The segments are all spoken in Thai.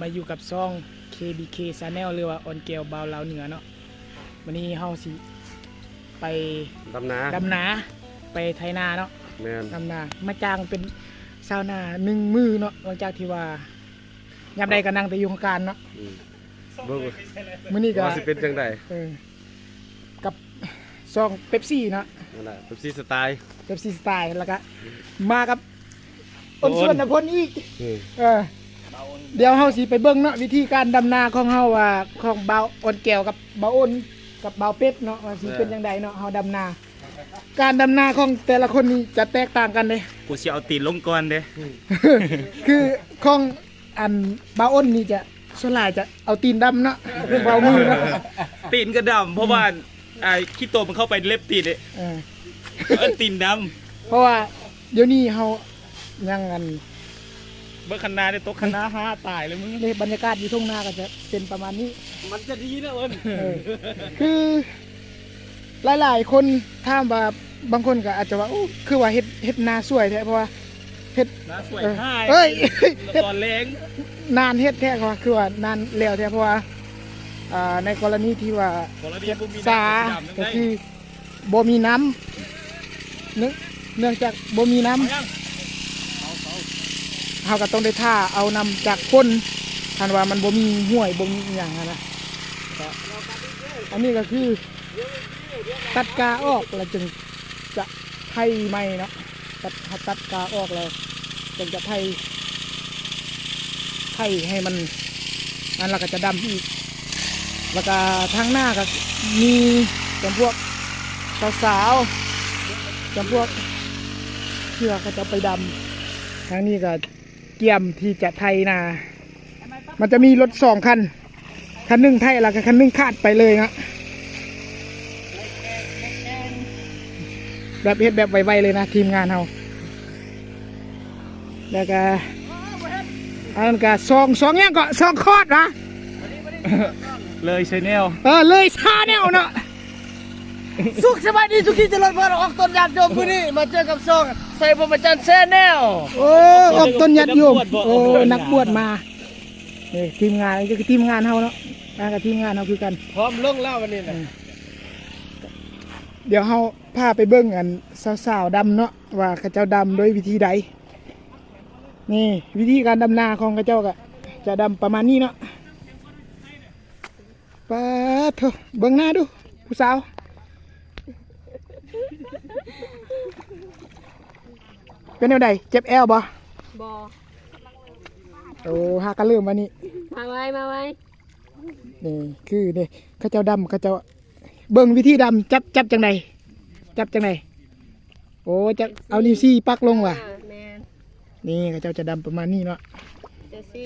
วันนี้ก็มาอยู่กับซอง KBK Channel หรือว่าออนเกลบาวลาวเหนือเนาะวันนี้เฮาสิไปดำนาดำนา ไปไถนาเนาะแม่นดำนา มาจ้างเป็นชาวนาหนึ่งมือเนาะหลังจากที่ว่ายามใดก็นั่งแต่อยู่ข้างการเนาะอืมเบิ่งมื้อนี้ก็ว่าสิเป็นจังไดเออกับซองเป๊ปซี่เนาะนั่นแหละเป๊ปซี่สไตล์เป๊ปซี่สไตล์แล้วก็มากับอนส่วนนพลอีกอืมเออ เดี๋ยวเฮาสิไปเบิ่งเนาะวิธีการดำนาของเฮาว่าของเบาอ่อนแก้วกับเบาอ้นกับเบาเป็ดเนาะว่าสิเป็นจังไดเนาะเฮาดำนา การดำนาของแต่ละคนนี่จะแตกต่างกันเลยกูสิเอาตีนลงก่อนเด้คือของอันเบาอ้นนี่จะส่วนหลายจะเอาตีนดำเนาะคือเบามือเนาะตีนก็ดำเพราะว่าไอ้ขี้โตมันเข้าไปเล็บตีนเด้เออ เอิ้นตีนดเพราะว่าเดี๋ยวนี้เฮายังอันำ เบิ่งคันนาได้ตกคันนาห้าตายเลยมึงในบรรยากาศอยู่ทุ่งนาก็จะเป็นประมาณนี้ มันจะดีนะเอิ้นเออคือหลายๆ คนถามว่าบางคนก็อาจจะว่าอู้คือว่าเฮ็ดเฮ็ดนาสวยแท้เพราะว่าเฮ็ดนาสวยเออห้าเอ้ยตอนแรงนานเฮ็ดแท้ก็คือว่านานแล้วแท้เพราะว่าอ่าในกรณีที่ว่าคนละดีเฮ็ดบ่มีสาดำก็ได้คือบ่มีน้ำเนื่องเนื่องจากบ่มีน้ำ เอาก็ต้องได้ท่าเอานำจากคนทันว่ามันบ่มีห้วยบ่มีอย่างอะนะอันนี้ก็คือตัดกาออกแล้วจึงจะไทยใหม่เนาะตัดตัดกาออกแล้วจึงจะไทยไทยให้มันอันแล้วก็จะดำอีกแล้วก็ทางหน้าก็มีจำพวกสาวๆจำพวกเชือกก็จะไปดำทางนี้ก็ เกี่ยมที่จะไทยนา มันจะมีรถสองคัน คันหนึ่งไทยแล้วก็คันหนึ่งขาดไปเลยนะแบบเฮ็ดแบบไวๆเลยนะทีมงานเราแล้วก็อันนั้นก็ซองซองยังก็ซองคอดนะเลยชแนลเออเลยชาแนวเนาะ สุขสบายดีสุขีเจริญพรออกต้นยางโยมพื้นนี่มาเจอกับซองใส่พรหมจันทร์แซ่แนวโอ้ออกต้นยัดโยมโอ้นักบวชมานี่ทีมงานนี่คือทีมงานเฮาเนาะมากับทีมงานเฮาคือกัน พร้อมลงแล้ววันนี้นะเดี๋ยวเฮาพาไปเบิ่งอันสาวๆดำเนาะว่าเขาเจ้าดำโดยวิธีใดนี่วิธีการดำนาของเขาเจ้าก็จะดำประมาณนี้เนาะปาดเถอะเบิ่งหน้าดูผู้สาว เป็นแนวใดเจ็บแอวบ่บอโอ้หากันเริ่มวันนี้มาไว้มาไว้นี่คือนี่เขาเจ้าดำเขาเจ้าเบิ่งวิธีดำจับจับจังไดจับจังไดโอ้จะเอานิ้วซี่ปักลงว่ะเออแมนนี่เขาเจ้าจะดำประมาณนี้เนาะเดี๋ยวสิ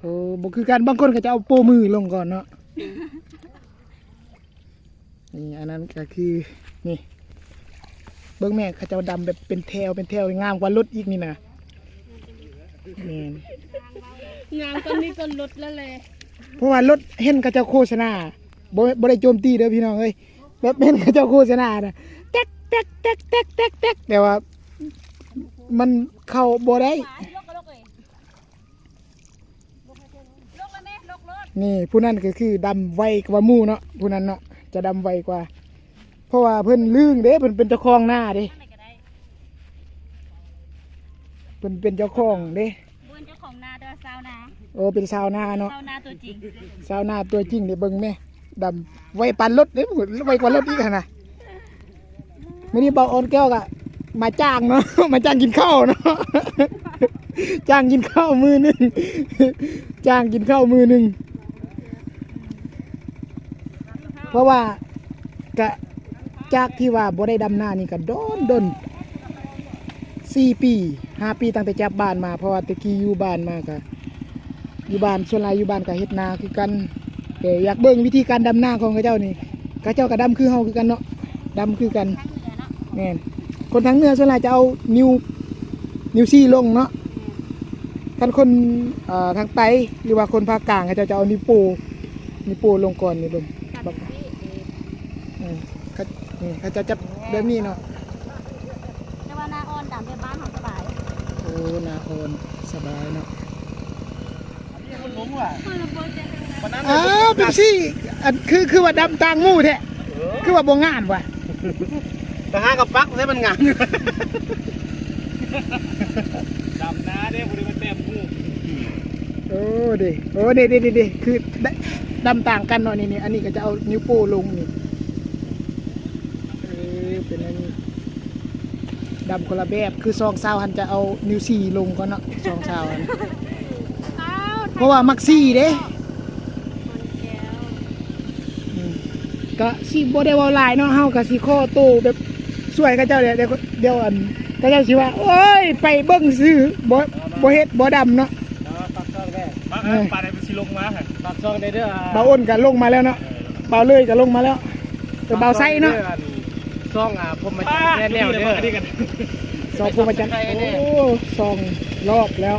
โอ้บ่คือการบางคนก็จะเอาโป้มือลงก่อนเนาะนี่อันนั้นก็คือนี่ เบิ่งแม่เขาเจ้าดำแบบเป็นแถวเป็นแถวงามกว่ารถอีกนี่นะนี่งามก็นี่ก็ลดแล้วเลยเพราะว่ารถเห็นเขาเจ้าโฆษณาบ่บ่ได้โจมตีเด้อพี่น้องเอ้ยแบบเห็นเขาเจ้าโฆษณาน่ะแต๊กแต๊กแต๊กแต๊กแต๊กแต๊กแต่ว่า มันเข้าบ่ได้นี่ผู้นั้นก็คือดำไวกว่าหมู่เนาะผู้นั้นเนาะจะดำไวกว่า เพราะว่าเพิ่นลื่งเด้เพิ่นเป็นเจ้าของหน้าเด้เพิ่นเป็นเจ้าของเด้บุญเจ้าของนาเด้อสาวนาโอ้เป็นชาวนาเนาะสาวนาตัวจริงชาวนาตัวจริงเด้เบิ่งแม่ดำไวปันรถเด้ไวกว่ารถอีกหั่นน่ะมื้อนี้เบาออนแก้วก็มาจ้างเนาะมาจ้างกินข้าวเนาะจ้างกินข้าวมือหนึงจ้างกินข้าวมือหนึงเพราะว่ากะ จากที่ว่าบ่ได้ดำนานี่ก็โดนดนสี่ปีห้าปีตั้งแต่จับบ้านมาเพราะว่าตะกี้อยู่บ้านมาก็อยู่บ้านส่วนหลายอยู่บ้านก็เฮ็ดนาคือกันแต่อยากเบิ่งวิธีการดำนาของเขาเจ้านี่เขาเจ้าก็ดำคือเฮาคือกันเนาะดำคือกันแม่นคนทางเหนือส่วนหลายจะเอานิ้วนิ้วซี่ลงเนาะท่านคนทางใต้หรือว่าคนภาคกลางเขาเจ้าจะเอานิ้วโปนิ้วโปลงก่อนนี่เบิ่ง ตัดสิ อืมเขา นี่เขาจะจับแบบนี้เนาะแต่ว่านาอ่อนดำไปบ้านของสบายโอ้นาโอนสบายเนาะมันงงว่ะวันนั้นอ้าวเป็นซี่อันคือคือว่าดำต่างหมู่แท้คือว่าบ่งามว่ะแต่หากับปักใช้มันงามดำนาเด้บริเวณเต็มหูโอ้เดิโอ้เดิเดิเดิคือดดำต่างกันเนาะนี่นี่อันนี้ก็จะเอานิ้วโป้ลงนี่เออเป็นอันนี้ ดำคนละแบบคือซองซาวหันจะเอานิ้วสี่ลงก่อนเนาะซองซาวหันอ้าวเพราะว่ามักซี่เด้คนแก้วอืมก็สิบ่ได้เว้าหลายเนาะเฮาก็สิขอโตแบบสวยกับเจ้าเดี๋ยวเดี๋ยวเดี๋ยวอันก็เจ้าสิว่าโอ้ยไปเบิ่งซื้อบ่บ่เฮ็ดบ่ดำเนาะ ปักซองได้มาเออปลาไหนเป็นสิลงมาฮะปักซองได้เด้อเบาอ้นก็ลงมาแล้วเนาะเบาเลยก็ลงมาแล้วแต่เบาไซเนาะซองอ่ ซองอะผมมาจัดแน่แน่เด้อซองผมมาจัดโอ้ซองรอบแล้ว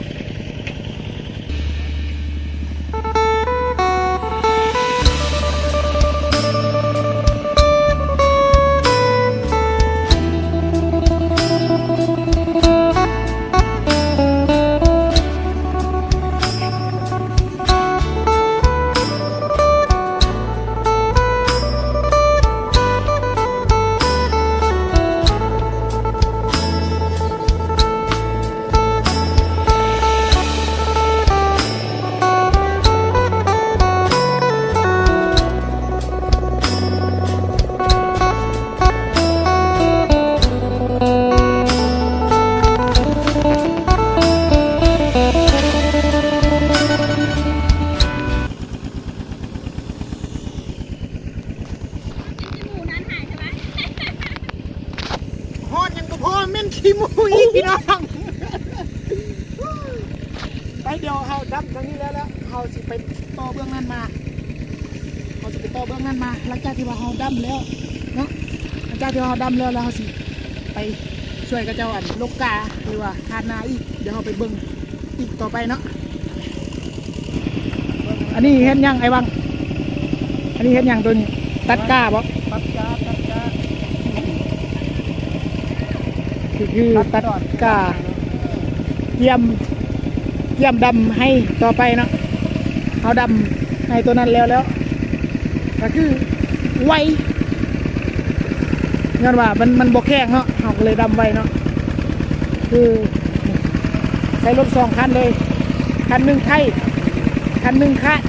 ขี้มูอีกพี่น้องไปเดียวเฮาดำทางนี้แล้วแล้วเฮาสิไปต่อเบื้องนั้นมาเฮาสิไปต่อเบื้องนั้นมาหลังจากที่ว่าเฮาดำแล้วเนาะหลังจากที่เฮาดำแล้วแล้วเฮาสิไปช่วยกับเจ้าอันลูกกาหรือว่าทานนาอีกเดี๋ยวเฮาไปเบิ่งอีกต่อไปเนาะอันนี้เห็นยังไอ้บังอันนี้เห็นยังตัวนี้ตัดกาบ่ ปักจ้าปักจ้า คือคือตัดกาเยี่ยมเยี่ยมดำให้ต่อไปเนาะเอาดำให้ตัวนั้นแล้วแล้วก็คือไวเงินว่ามันมันบกแข้งเนาะเอาเลยดำไวเนาะคือใช้รถสองคันเลย คันหนึ่งไทยคันหนึ่งคาด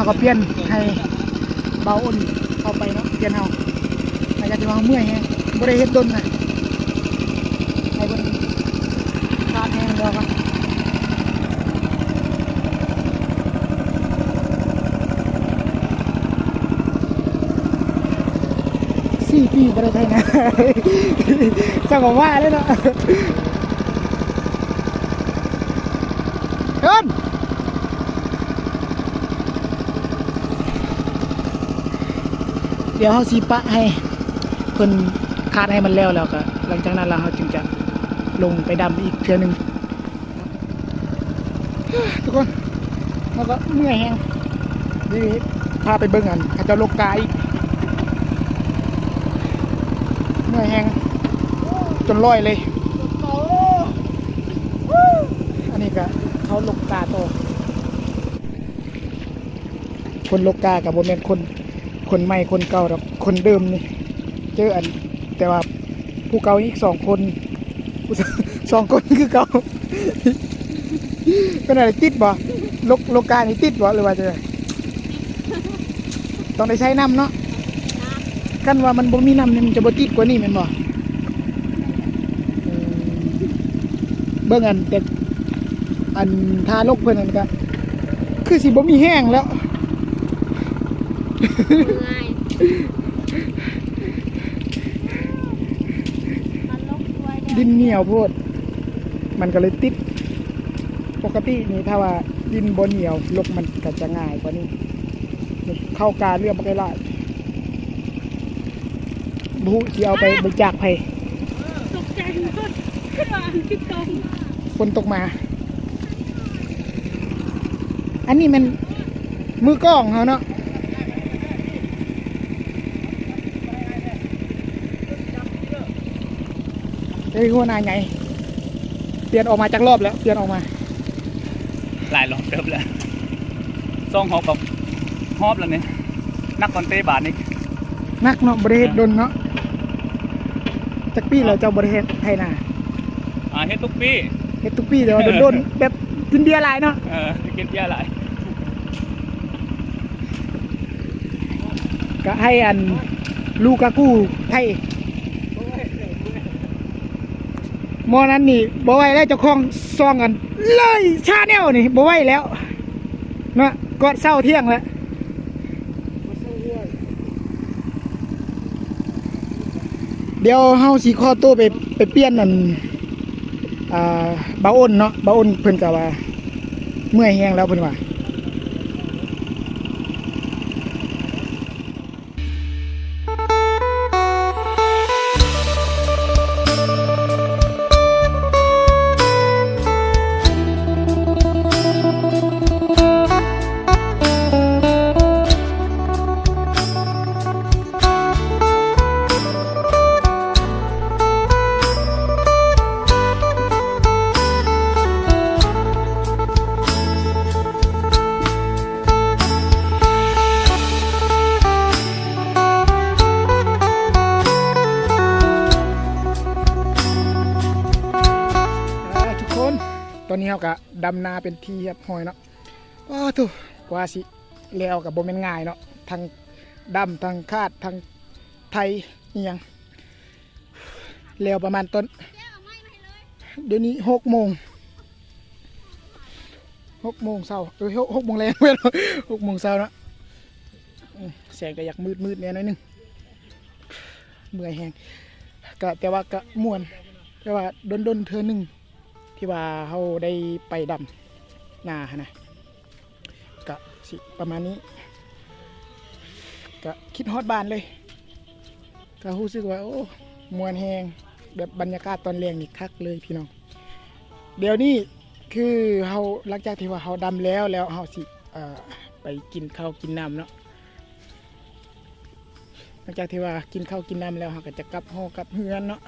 เขาก็เปลี่ยนให้เบาอ้นเข้าไปเนาะเปลี่ยนเอาอาจจะว่าเมื่อยแฮงบ่ได้เฮ็ดดนนะให้เพิ่นขาดแฮงแล้วก็สี่ปีบ่ได้ไทยนะจังว่าเลยเนาะเอิ้น เดี๋ยวเขาสีปะให้เพิ่นคาดให้มันแล้วแล้วก็หลังจากนั้นเราเขาจึงจะลงไปดำอีกเทือนึงทุกคนเราก็เมื่อยแฮงนี่พาไปเบิ่งอันเขาจะลกกาอีกเมื่อยแฮงจนลอยเลย อันนี้ก็เขาลกกาโตคนลกกากับโบแมนคน คนใหม่คนเก่าดอกคนเดิมนี่เจออัน แต่ว่าผู้เก่าอีกสองคนสองคนคือเก่าเป็นอะไรติดบ่ลกโลกานี่ติดบ่หรือว่าจะไงต้องได้ใช้น้ำเนาะกันว่ามันบ่มีน้ำนี่มันจะบ่ติดกว่านี้แม่นบ่อืมเบิ่งอันแต่อันทาลกเพิ่นนั่นก็คือสิบ่มีแห้งแล้ว ง่ายมันลบด้วยเด้อดินเหนียวโพด มันก็เลยติด ปกตินี่ถ้าว่าดินบนเหนียวลกมันก็จะง่ายกว่านี้นี่เข้ากาเรื่องมันก็ไล่บุที่เอาไปบริจาคไผตกใจหมดขึ้นมาคิดตรงฝนตกมา อันนี้มันมือกล้องเขาเนาะ เฮ้ยหัวหนายไง เปลี่ยนออกมาจากรอบแล้ว เปลี่ยนออกมา หลายรอบเติมแล้วซ่องหอบกับหอบแล้วเนี่ยนักคอนเตบาทนี่นักเนาะบริเฮ็ดดนเนาะจักปีเราเจ้าบริเฮ็ดไทยนาอ่าเฮ็ดทุกปีเฮ็ดทุกปีแต่ว่าโดนๆแบบกินเบียร์หลายเนาะเออกินเบียร์หลายก็ให้อันลูกากูไทยห มอนั้นนี่บ่ไหวแล้วเจ้าของซองกันเลยชาแนลนี่บ่ไหวแล้วเนาะกอดเศร้าเที่ยงแล้วเดี๋ยวเฮาสิขอตัวไปไปเปลี่ยนนั่นอ่าบาอ้นเนาะบาอ้นเพิ่นก็ว่า เมื่อยแฮงแล้วเพิ่นว่า ก็ดำนาเป็นทีครับหอยเนาะว้าทุกว่าสิแล้วกับโบแมนง่ายเนาะทั้งดำทั้งคาดทั้งไทยนี่ยังแล้วประมาณต้นเดี๋ยวนี้หกโมงหกโมงเช้าเออหกโมงแรงเว้ยหกโมงเช้าเนาะแสงก็อยากมืดมืดเนี่ยนิดนึงเมื่อยแหงก็แต่ว่าก็ม่วน แต่ว่าดนดนเธอหนึ่ง ที่ว่าเขาได้ไปดำนาหั้นะก็สิประมาณนี้ก็คิดฮอดบานเลยก็รู้สึกว่าโอ้มวนแหงแบบบรรยากาศตอนเรียงนี่คักเลยพี่น้อง เดี๋ยวนี้คือเขาหลังจากที่ว่าเขาดำแล้วแล้วเขาสิเอ่อไปกินข้าวกินน้ำเนาะหลังจากที่ว่ากินข้าวกินน้ำแล้วเขาก็จะกลับห้องกลับเฮือนเนาะ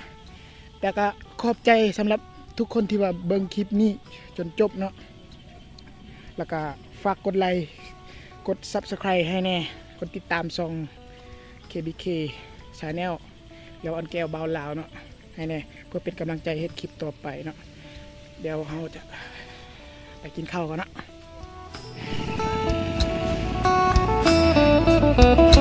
แต่ก็ขอบใจสำหรับ ทุกคนที่ว่าเบิ่งคลิปนี้จนจบเนาะแล้วก็ฝากกดไลค์กด Subscribe ให้แน่ กดติดตามช่อง KBK Channel แล้วอันแก้วเบาลาวเนาะให้แน่เพื่อเป็นกำลังใจเฮ็ดคลิปต่อไปเนาะเดี๋ยวเราจะไปกินข้าวกันเนาะ